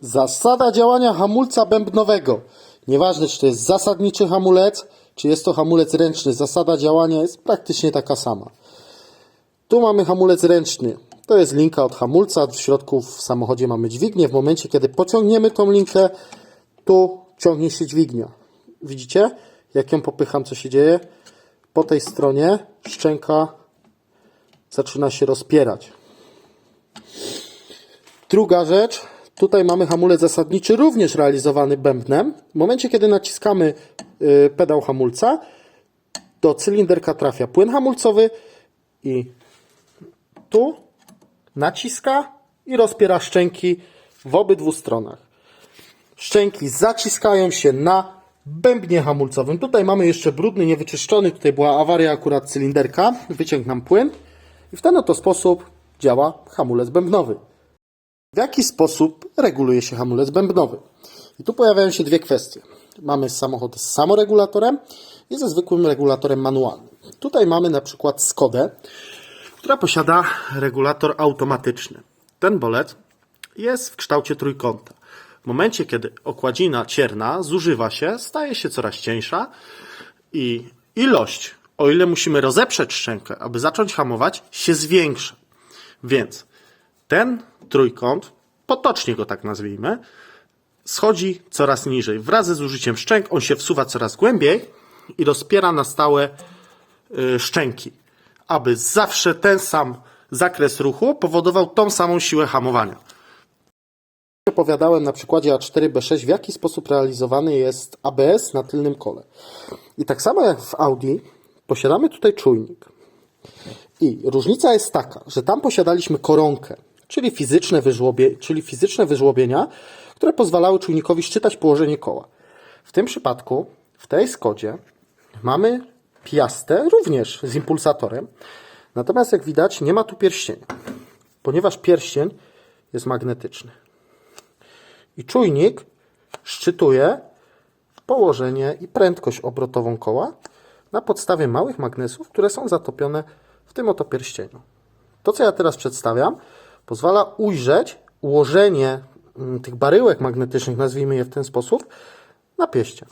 Zasada działania hamulca bębnowego. Nieważne, czy to jest zasadniczy hamulec, czy jest to hamulec ręczny. Zasada działania jest praktycznie taka sama. Tu mamy hamulec ręczny. To jest linka od hamulca. W środku w samochodzie mamy dźwignię. W momencie, kiedy pociągniemy tą linkę, tu ciągnie się dźwignia. Widzicie? Jak ją popycham, co się dzieje? Po tej stronie szczęka zaczyna się rozpierać. Druga rzecz, tutaj mamy hamulec zasadniczy, również realizowany bębnem. W momencie, kiedy naciskamy y, pedał hamulca, do cylinderka trafia płyn hamulcowy i tu naciska i rozpiera szczęki w obydwu stronach. Szczęki zaciskają się na bębnie hamulcowym. Tutaj mamy jeszcze brudny, niewyczyszczony. Tutaj była awaria akurat cylinderka. Wyciąg nam płyn. I w ten oto sposób działa hamulec bębnowy. W jaki sposób reguluje się hamulec bębnowy? I tu pojawiają się dwie kwestie. Mamy samochód z samoregulatorem i ze zwykłym regulatorem manualnym. Tutaj mamy na przykład Skodę, która posiada regulator automatyczny. Ten bolec jest w kształcie trójkąta. W momencie, kiedy okładzina cierna zużywa się, staje się coraz cieńsza i ilość, o ile musimy rozeprzeć szczękę, aby zacząć hamować, się zwiększa. Więc ten trójkąt, potocznie go tak nazwijmy, schodzi coraz niżej. Wraz ze zużyciem szczęk on się wsuwa coraz głębiej i rozpiera na stałe y, szczęki, aby zawsze ten sam zakres ruchu powodował tą samą siłę hamowania. Opowiadałem na przykładzie A4B6, w jaki sposób realizowany jest ABS na tylnym kole. I tak samo jak w Audi, posiadamy tutaj czujnik. I różnica jest taka, że tam posiadaliśmy koronkę, czyli fizyczne, wyżłobie, czyli fizyczne wyżłobienia, które pozwalały czujnikowi szczytać położenie koła. W tym przypadku, w tej Skodzie, mamy piastę również z impulsatorem. Natomiast jak widać, nie ma tu pierścienia, ponieważ pierścień jest magnetyczny. I czujnik szczytuje położenie i prędkość obrotową koła na podstawie małych magnesów, które są zatopione w tym oto pierścieniu. To, co ja teraz przedstawiam, pozwala ujrzeć ułożenie mm, tych baryłek magnetycznych, nazwijmy je w ten sposób, na pieście.